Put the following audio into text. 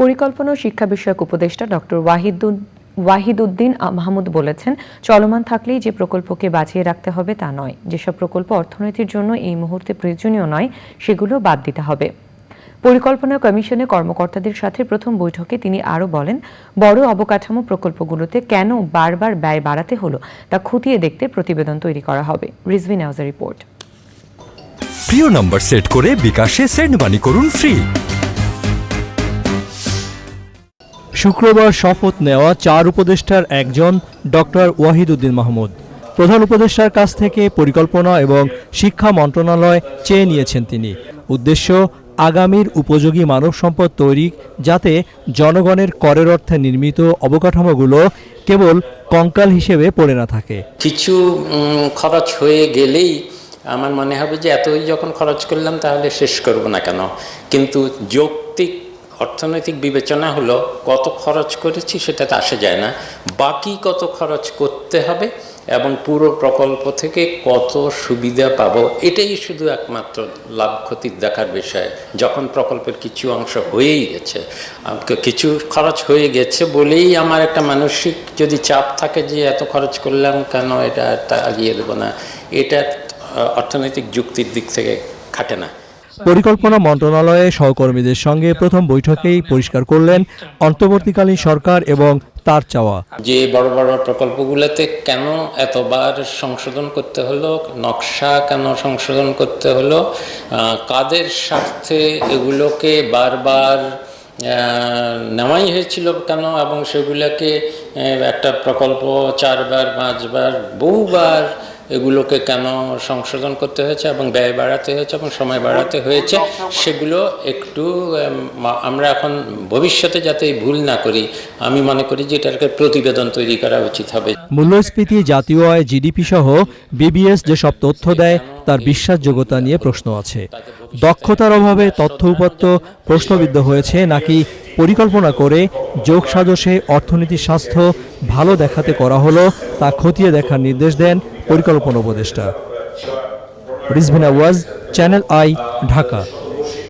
পরিকল্পনা ও শিক্ষা বিষয়ক উপদেষ্টা ডক্টর ওয়াহিদুন ওয়াহিদুদ্দিন মাহমুদ বলেছেন, চলমান থাকলেই যে প্রকল্পকে বাঁচিয়ে রাখতে হবে তা নয়। যেসব প্রকল্প অর্থনীতির জন্য এই মুহূর্তে প্রয়োজনীয় নয়, সেগুলো বাদ দিতে হবে। পরিকল্পনা কমিশনে কর্মকর্তাদের সাথে প্রথম বৈঠকে তিনি আরও বলেন, বড় অবকাঠামো প্রকল্পগুলোতে কেন বারবার ব্যয় বাড়াতে হলো তা খতিয়ে দেখতে প্রতিবেদন তৈরি করা হবে। রিজভি রিপোর্ট। প্রিয় নম্বর সেট করে বিকাশে সেন্ড মানি করুন ফ্রি। শুক্রবার শপথ নেওয়া চার উপদেষ্টার একজন ডক্টর ওয়াহিদুদ্দিন মাহমুদ। প্রধান উপদেষ্টার কাছ থেকে পরিকল্পনা এবং শিক্ষা মন্ত্রণালয় চেয়ে নিয়েছেন তিনি। উদ্দেশ্য, আগামীর উপযোগী মানব সম্পদ তৈরি যাতে জনগণের করের অর্থে নির্মিত অবকাঠামোগুলো কেবল কঙ্কাল হিসেবে পড়ে না থাকে। কিছু খরচ হয়ে গেলেই আমার মনে হবে যে এতই যখন খরচ করলাম তাহলে শেষ করব না কেন? কিন্তু যৌক্তিক অর্থনৈতিক বিবেচনা হলো কত খরচ করেছি সেটাতে আসা যায় না। বাকি কত খরচ করতে হবে এবং পুরো প্রকল্প থেকে কত সুবিধা পাব, এটাই শুধু একমাত্র লাভ ক্ষতির দেখার বিষয়। যখন প্রকল্পের কিছু অংশ হয়েই গেছে কিছু খরচ হয়ে গেছে বলেই আমার একটা মানসিক যদি চাপ থাকে যে এত খরচ করলাম কেন, এটা তা এগিয়ে দেবো না। এটা অর্থনৈতিক যুক্তির দিক থেকে খাটে না। পরিকল্পনা মন্ত্রণালয়ে সহকর্মীদের সঙ্গে প্রথম বৈঠকেই পরিষ্কার করলেন অন্তর্বর্তীকালীন সরকার এবং তার চাওয়া। যে বড় বড় প্রকল্পগুলোতে কেন এতবার সংশোধন করতে হলো, নকশা কেন সংশোধন করতে হলো কাদের স্বার্থে এগুলোকে বারবার নেওয়াই হয়েছিল কেন এবং সেগুলোকে একটা প্রকল্প চারবার, পাঁচবার, বহুবার এগুলোকে কেন সংশোধন করতে হয়েছে এবং ব্যয় বাড়াতে হয়েছে এবং সময় বাড়াতে হয়েছে, সেগুলো একটু আমরা এখন ভবিষ্যতে যাতে ভুল না করি, আমি মনে করি যে এটাকে প্রতিবেদন তৈরি করা উচিত হবে। মূল্যস্ফীতি, জাতীয় আয়, জিডিপি সহ বিবিএস যেসব তথ্য দেয়, তার বিশ্বাসযোগ্যতা নিয়ে প্রশ্ন আছে। দক্ষতার অভাবে তথ্য উপাত্ত প্রশ্নবিদ্ধ হয়েছে নাকি পরিকল্পনা করে যোগ সাজসে অর্থনীতির স্বাস্থ্য ভালো দেখাতে করা হলো তা খতিয়ে দেখার নির্দেশ দেন পরিকল্পনা উপদেষ্টা। রিজভিনা ওয়াজ চ্যানেল আই ঢাকা।